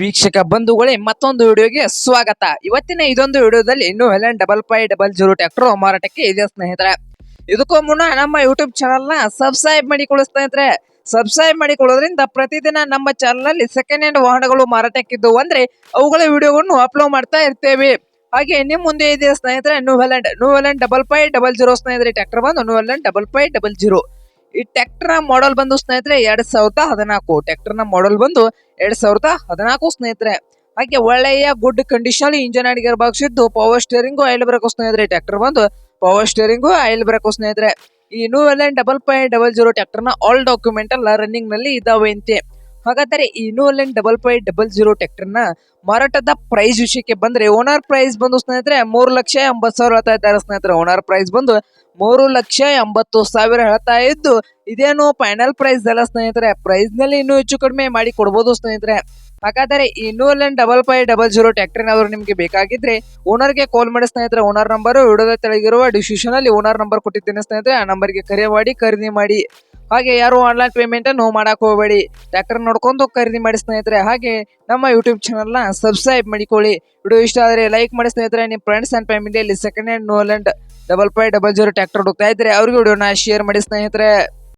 ವೀಕ್ಷಕ ಬಂಧುಗಳೇ, ಮತ್ತೊಂದು ವಿಡಿಯೋಗೆ ಸ್ವಾಗತ. ಇವತ್ತಿನ ಇದೊಂದು ವಿಡಿಯೋದಲ್ಲಿ ಇನ್ನು Holland double five double zero tractor ಮಾರಾಟಕ್ಕೆ ಇದೆ ಸ್ನೇಹಿತರೆ? ಇದಕ್ಕೂ ಮುನ್ನ ನಮ್ಮ ಯೂಟ್ಯೂಬ್ ಚಾನಲ್ನ ಸಬ್ಸ್ಕ್ರೈಬ್ ಮಾಡಿಕೊಳ್ಳಿ ಸ್ನೇಹಿತರೆ. ಸಬ್ಸ್ಕ್ರೈಬ್ ಮಾಡಿಕೊಳ್ಳೋದ್ರಿಂದ ಪ್ರತಿದಿನ ನಮ್ಮ ಚಾನಲ್ನಲ್ಲಿ ಸೆಕೆಂಡ್ ಹ್ಯಾಂಡ್ ವಾಹನಗಳು ಮಾರಾಟಕ್ಕಿದ್ದು ಅಂದ್ರೆ ಅವುಗಳ ವಿಡಿಯೋಗಳನ್ನು ಅಪ್ಲೋಡ್ ಮಾಡ್ತಾ ಇರ್ತೇವೆ. ಹಾಗೆ ನಿಮ್ ಮುಂದೆ ಇದೆ ಸ್ನೇಹಿತರೆ new Holland new Holland double five double zero ಸ್ನೇಹಿತರೆ, ಟ್ರ್ಯಾಕ್ಟರ್ ಬಂದು new Holland double five double zero ಈ ಟ್ರ್ಯಾಕ್ಟರ್ನ ಮಾಡೆಲ್ ಬಂದು ಸ್ನೇಹಿತರೆ ಎರಡ್ ಸಾವಿರದ ಹದಿನಾಲ್ಕು. ಟ್ರ್ಯಾಕ್ಟರ್ನ ಮಾಡೆಲ್ ಬಂದು ಎರಡ್ ಸಾವಿರದ ಹದಿನಾಲ್ಕು ಸ್ನೇಹಿತರೆ. ಹಾಗೆ ಒಳ್ಳೆಯ ಗುಡ್ ಕಂಡೀಷನ್ ಇಂಜನ್ ಅಡಿಗೆ ಬಾಕ್ಸ್ ಇದ್ದು ಪವರ್ ಸ್ಟೇರಿಂಗು ಆಯಿಲ್ ಬ್ರೇಕು ಸ್ನೇಹಿತರೆ. ಟ್ರ್ಯಾಕ್ಟರ್ ಬಂದು ಪವರ್ ಸ್ಟೇರಿಂಗು ಆಯಿಲ್ ಬ್ರೇಕು ಸ್ನೇಹಿತರೆ. ಈ new Holland double five double zero ಟ್ರ್ಯಾಕ್ಟರ್ನ ಆಲ್ ಡಾಕ್ಯುಮೆಂಟ್ ಎಲ್ಲ ರನ್ನಿಂಗ್ನಲ್ಲಿ ಇದಾವೆ ಅಂತೆ. ಹಾಗಾದರೆ ಈ new Holland double five double zero ಟ್ರ್ಯಾಕ್ಟರ್ನ ಮಾರಾಟದ ಪ್ರೈಸ್ ವಿಷಯಕ್ಕೆ ಬಂದ್ರೆ ಓನರ್ ಪ್ರೈಸ್ ಬಂದು ಸ್ನೇಹಿತರೆ ಮೂರು ಲಕ್ಷ ಎಂಬತ್ತು ಸಾವಿರ ಹೇಳ್ತಾ ಇದ್ದಾರೆ ಸ್ನೇಹಿತರೆ. ಓನರ್ ಪ್ರೈಸ್ ಬಂದು ಮೂರು ಲಕ್ಷ ಎಂಬತ್ತು ಸಾವಿರ ಹೇಳ್ತಾ ಇದ್ದು, ಇದೇನು ಫೈನಲ್ ಪ್ರೈಸ್ ಅಲ್ಲ ಸ್ನೇಹಿತರೆ. ಪ್ರೈಸ್ನಲ್ಲಿ ಇನ್ನೂ ಹೆಚ್ಚು ಕಡಿಮೆ ಮಾಡಿ ಕೊಡ್ಬೋದು ಸ್ನೇಹಿತರೆ. ಹಾಗಾದರೆ Holland double five double zero tractor ಏನಾದ್ರು ನಿಮಗೆ ಬೇಕಾಗಿದ್ರೆ ಓನರ್ಗೆ ಕಾಲ್ ಮಾಡಿ ಸ್ನೇಹಿತರೆ. ಓನರ್ ನಂಬರ್ ವಿಡಿಯೋದ ತೆಳಗಿರುವ ಡಿಸ್ಕ್ರಿಪ್ಷನ್ ಅಲ್ಲಿ ಓನರ್ ನಂಬರ್ ಕೊಟ್ಟಿದ್ದೇನೆ ಸ್ನೇಹಿತರೆ. ಆ ನಂಬರ್ಗೆ ಕರೆ ಮಾಡಿ, ಖರೀದಿ ಮಾಡಿ. ಹಾಗೆ ಯಾರು ಆನ್ಲೈನ್ ಪೇಮೆಂಟ್ ಅನ್ನು ಮಾಡಕ್ ಹೋಗಬೇಡಿ. ಟ್ರ್ಯಾಕ್ಟರ್ ನೋಡ್ಕೊಂಡು ಖರೀದಿ ಮಾಡಿ ಸ್ನೇಹಿತರೆ, ಹಾಗೆ ನಮ್ಮ ಯೂಟ್ಯೂಬ್ ಚಾನಲ್ನ ಸಬ್ಸ್ಕ್ರೈಬ್ ಮಾಡಿಕೊಳ್ಳಿ. ವಿಡಿಯೋ ಇಷ್ಟ ಆದರೆ ಲೈಕ್ ಮಾಡಿ ಸ್ನೇಹಿತರೆ ನಿಮ್ಮ ಫ್ರೆಂಡ್ಸ್ ಅಂಡ್ ಫ್ಯಾಮಿಲಿಯಲ್ಲಿ second hand new Holland double five double zero tractor ಹುಡುಕ್ತಾ ಇದ್ರೆ ಅವ್ರಿಗೆ ವಿಡಿಯೋನ ಶೇರ್ ಮಾಡಿ ಸ್ನೇಹಿತರೆ.